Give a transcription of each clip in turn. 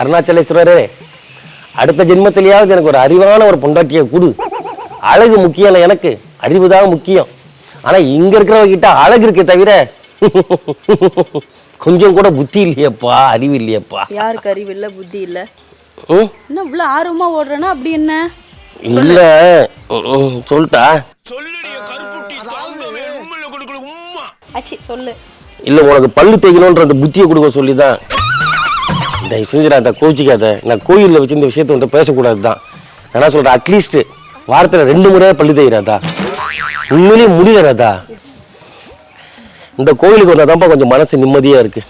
அருணாச்சலேஸ்வரரே அடுத்த ஜென்மத்திலேயாவது எனக்கு ஒரு அறிவான ஒரு பொண்டாட்டியை கொடு. அழகு முக்கியம் இல்லை எனக்கு அறிவு தான் முக்கியம். ஆனா இங்க இருக்கிறவங்க கிட்ட அழகு இருக்கே தவிர கொஞ்சம் கூட புத்தி இல்லையேப்பா அறிவு இல்லையேப்பா. யாருக்கு அறிவு இல்ல புத்தி இல்ல? என்ன இவ்வளவு ஆர்வமா ஓடுறேன்னா அப்படி என்ன? இல்ல சொல்லிட்டா சொல்லு. இல்ல உனக்கு பல்லு தேய்க்கணுன்ற அந்த புத்தியை கொடுக்க சொல்லி தான் தயவு செஞ்சு அந்த கோச்சிக்காத நான் கோயிலில் வச்சு இந்த விஷயத்த உன்ட்ட பேசக்கூடாது தான் நான் என்ன சொல்றேன்? அட்லீஸ்ட் வாரத்துல ரெண்டு முறையா பல்லு தேய்கிறாதா உண்மையிலேயே முடியலராதா இந்த கோயிலுக்கு வந்தாதான்ப்பா கொஞ்சம் மனசு நிம்மதியா இருக்கு.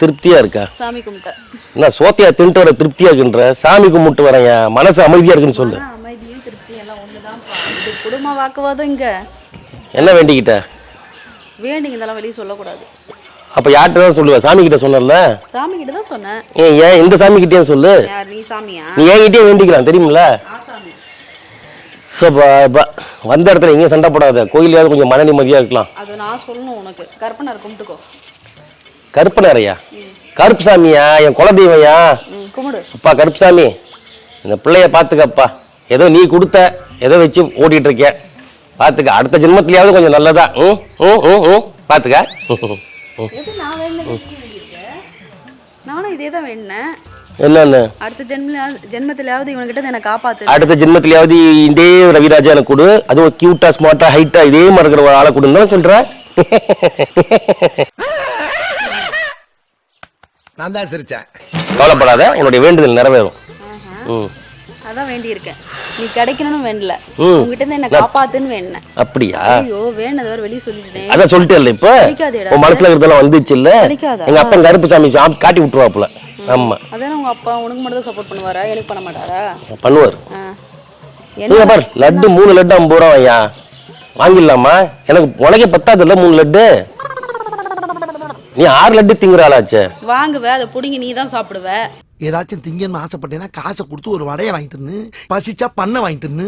திருப்தியா இருக்கா? சாமி கும்பிட்ட. என்ன சோத்தியா தின்ட்டு வர திருப்தியா இருக்குன்ற? சாமி கும்பிட்டு வரேன் மனசு அமைதியா இருக்குன்னு சொல்லு. அமைதியும் குடும்ப வாக்குவாதம் இங்க. என்ன வேண்டிக்கிட்ட? வேண்டிங்க இதெல்லாம் வெளியே சொல்லக்கூடாது. அப்ப யார்கிட்ட தான் சொல்லுவ? சாமி கிட்ட சொன்னல சாமி கிட்ட தான் சொன்னேன். ஏன் ஏன் இந்த சாமி கிட்டேயும் சொல்லு நீ சாமியா? நீ என்கிட்டயே வேண்டிக்கலாம் தெரியுமில்ல? ஸோ வந்த இடத்துல எங்கேயும் சண்டை போடாத. கோயிலையாவது கொஞ்சம் மன நிம்மதியா இருக்கலாம். அது நான் சொல்லணும் உனக்கு. கற்பனர் கும்பிட்டுக்கோ. கருப்பு நிறையா கருப்பு சாமியா? என் குலதெய்வம்யா? ம் கும்பிடு. அப்பா கருப்பு சாமி இந்த பிள்ளைய பார்த்துக்கப்பா ஏதோ நீ கொடுத்த ஏதோ வச்சு ஓட்டிட்டு இருக்க பார்த்துக்க அடுத்த ஜென்மத்திலேயாவது கொஞ்சம் நல்லதா. ம் ம் ம் ம். பார்த்துக்க எது நான்? நானும் இதே தான் வேண்டினேன் என்னன்னு? அடுத்த ஜென்ம ஜென்மத்திலாவது இவன்கிட்ட என்னை காப்பாத்து. அடுத்த ஜென்மத்திலேயாவது இதே ரவிராஜா எனக்கு கொடு. அதுவும் கியூட்டா ஸ்மார்ட்டா ஹைட்டா இதே மாதிரி இருக்கிற ஒரு ஆளை கொடுன்னு தானே சொல்ற நான் தான் சிரிச்சேன். கவலைப்படாத உன்னுடைய வேண்டுதல் நிறைவேறும். ம். அதான் வேண்டியிருக்கேன். நீ கிடைக்கணும்னு வேண்டல. உங்ககிட்ட இருந்து என்ன காப்பாத்துன்னு வேண்டினேன் அப்படியா? ஐயோ வேண்டது வர வெளியே சொல்லிட்டேன். அதான் சொல்லிட்டேன் இப்ப? பிடிக்காதேடா. உன் மனசுல இருக்கிறதெல்லாம் வந்துச்சு இல்ல? எங்க அப்பன் கருப்பு சாமி காட்டி விட்டுருவாப்புல. ஆமா. அதானே உங்க அப்பா உனக்கு மட்டும் தான் சப்போர்ட் பண்ணுவாரா? எனக்கு பண்ண மாட்டாரா? பண்ணுவார். என்ன? பாரு லட்டு மூணு லட்டு ஐம்பது ரூபா ஐயா வாங்கிடலாமா? எனக்கு உனக்கே பத்தாது இல்ல மூணு லட்டு? நீ ஆறு லட்டு திங்குறாளாச்சே வாங்குவ அதை புடுங்கி நீ தான் சாப்பிடுவ. ஏதாச்சும் திங்கன்னு ஆசைப்பட்டேன்னா காசை கொடுத்து ஒரு வடையை வாங்கி தின்னு பசிச்சா பண்ணை வாங்கி தின்னு.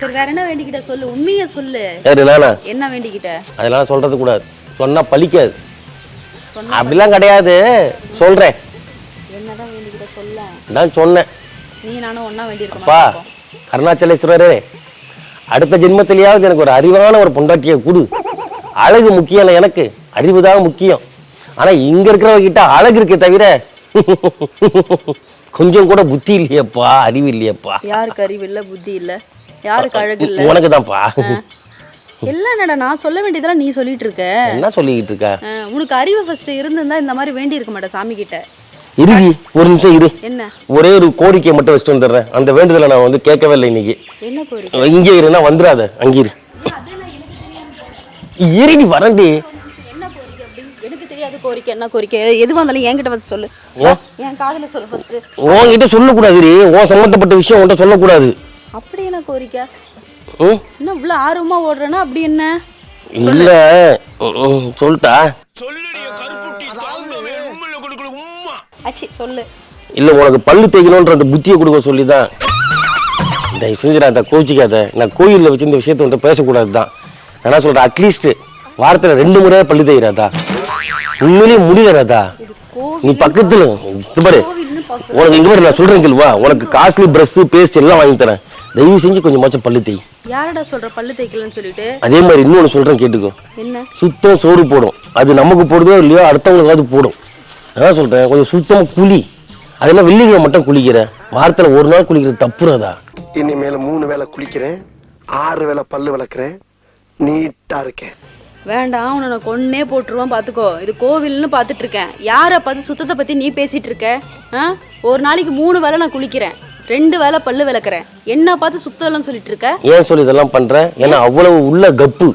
சரி வேற என்ன வேண்டிக்கிட்ட சொல்லு? உண்மையை சொல்லு. சரி நானா? என்ன வேண்டிக்கிட்ட? அதெல்லாம் சொல்றது கூடாது. சொன்னா பலிக்காது சொன்னா அப்படிலாம் கிடையாது. சொல்றேன். என்னதான் வேண்டிக்கிட்ட சொல்ல? நான் சொன்னேன். நீ நானும் ஒண்ணா அருணாச்சலேஸ்வரரே அடுத்த ஜென்மத்திலேயாவது எனக்கு ஒரு அறிவான ஒரு பொண்டாட்டியை கொடு. அழகு முக்கியம் எனக்கு. அறிவு தான் முக்கியம். ஆனா இங்க இருக்கிறவங்க கிட்ட அழகு இருக்கே தவிர கொஞ்சம் கூட புத்தி இல்லையேப்பா அறிவு இல்லையேப்பா. யாருக்கு அறிவு இல்ல புத்தி இல்ல? யாருக்கு அழகு இல்ல? உனக்கு தான்ப்பா எல்லாம் என்னடா நான் சொல்ல வேண்டியதெல்லாம் நீ சொல்லிட்டு இருக்க. என்ன சொல்லிக்கிட்டு இருக்க? உனக்கு அறிவு ஃபர்ஸ்ட் இருந்திருந்தா இந்த மாதிரி வேண்டி இருக்க மாட்டேன் சாமி கிட்ட இறுதி ஒரு நிமிஷம் இரு. என்ன? ஒரே ஒரு கோரிக்கையை மட்டும் வச்சுட்டு வந்துடுறேன். அந்த வேண்டுதலை நான் வந்து கேட்கவே இல்லை இன்னைக்கு. என்ன கோரிக்கை? இங்கே இருனா வந்துடாத. அங்கே இரு. இருடி வரண்டி என்ன கோரிக்கை அப்படி எனக்கு தெரியாத கோரிக்கை என்ன கோரிக்கை? எது வந்தாலும் என்கிட்ட ஃபர்ஸ்ட் சொல்லு. ஓ. என் காதுல சொல்லு ஃபர்ஸ்ட் உன்கிட்ட சொல்லக்கூடாதுடி. உன் சம்மந்தப்பட்ட விஷயம் உன்கிட்ட சொல்லக்கூடாது. அப்படி என்ன கோரிக்கை? என்ன இவ்வளவு ஆர்வமா ஓடுறேன்னா அப்படி என்ன? இல்ல. சொல்லிட்டா ஆச்சி சொல்லு. இல்ல உனக்கு பல்லு தேய்க்கணுன்ற அந்த புத்தியை கொடுக்க சொல்லி தான் தயவு செஞ்சு அந்த கோச்சிக்காத நான் கோயிலில் வச்சு இந்த விஷயத்த உன்ட்ட பேசக்கூடாது தான் நான் என்ன சொல்றேன் அட்லீஸ்ட் வாரத்துல ரெண்டு முறையா பல்லு தேய்கிறாதா? உண்மையிலேயே கோவில் நீ பக்கத்துல இது பாரு. உனக்கு இங்க பாரு நான் சொல்றேன் கேள்வா. உனக்கு காஸ்ட்லி பிரஷ் பேஸ்ட் எல்லாம் வாங்கி தரேன். தயவு செஞ்சு கொஞ்சமாச்சும் பல்லு தேய். யாரடா சொல்ற பல்லு தேய்க்கலன்னு சொல்லிட்டு? அதே மாதிரி இன்னொன்னு சொல்றேன் கேட்டுக்கோ. என்ன? சுத்தம் சோறு போடும். அது நமக்கு போடுதோ இல்லையோ அடுத்தவங்களுக்காவது போடும். அதான் சொல்றேன் கொஞ்சம் சுத்தமா குளி அதெல்லாம் வெள்ளிக்கிழமை மட்டும் குளிக்கிற. வாரத்துல ஒரு நாள் குளிக்கிறது தப்புறதா? இனிமேல மூணு வேளை குளிக்கிறேன் ஆறு வேளை பல்லு விளக்குறேன் நீட்டா இருக்கேன். வேண்டாம் உன்னை நான் கொன்னே போட்டுருவான் பாத்துக்கோ. இது கோவில்னு பார்த்துட்டு இருக்கேன் யாரை பார்த்து சுத்தத்தை பத்தி நீ பேசிட்டு இருக்க ஆ? ஒரு நாளைக்கு மூணு வேளை நான் குளிக்கிறேன். ரெண்டு வேளை பல்லு விளக்குறேன். என்ன பார்த்து சுத்தம் இல்லைன்னு சொல்லிட்டு இருக்க ஏன் சொல்லி இதெல்லாம் பண்றேன் ஏன்னா அவ்வளவு உள்ள கப்பு.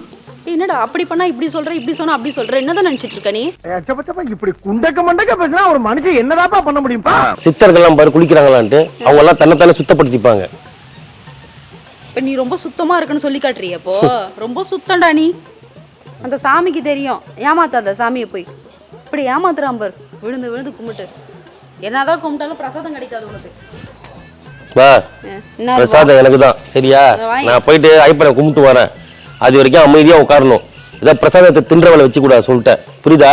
என்னடா அப்படி பண்ணா இப்படி சொல்ற இப்படி சொன்னா அப்படி சொல்ற? என்னதான் நினைச்சிட்டு இருக்க நீ இப்படி குண்டக்க மண்டக்க பேசினா ஒரு மனுஷன் என்னதாப்பா பண்ண முடியும்பா? சித்தர்கள்லாம் பாரு குளிக்கிறாங்களான்ட்டு அவங்க எல்லாம் தன்னைத்தானே சுத்தப்படுத்திப்பாங்க. இப்ப நீ ரொம்ப சுத்தமா இருக்குன்னு சொல்லி காட்டுறிய அப்போ? ரொம்ப சுத்தம்டா நீ. அந்த சாமிக்கு தெரியும். ஏமாத்தாத சாமியை போய். இப்படி ஏமாத்துறான் பார். விழுந்து விழுந்து கும்பிட்டு. என்னதான் கும்பிட்டாலும் பிரசாதம் கிடைக்காது உனக்கு. பிரசாதம் எனக்கு தான் சரியா நான் போயிட்டு ஐப்பனை கும்பிட்டு வரேன். அது வரைக்கும் அமைதியா உட்காரணும். இதை பிரசாதத்தை தின்றவளை வச்சு கூட சொல்லிட்டேன் புரியுதா?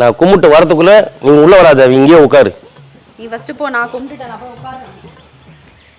நான் கும்பிட்டு வரதுக்குள்ள நீ உள்ள வராத இங்கேயே உட்காரு. நீ ஃபர்ஸ்ட் போ நான் கும்பிட்டுட்டேன். நான் போய் உட்காருறேன்.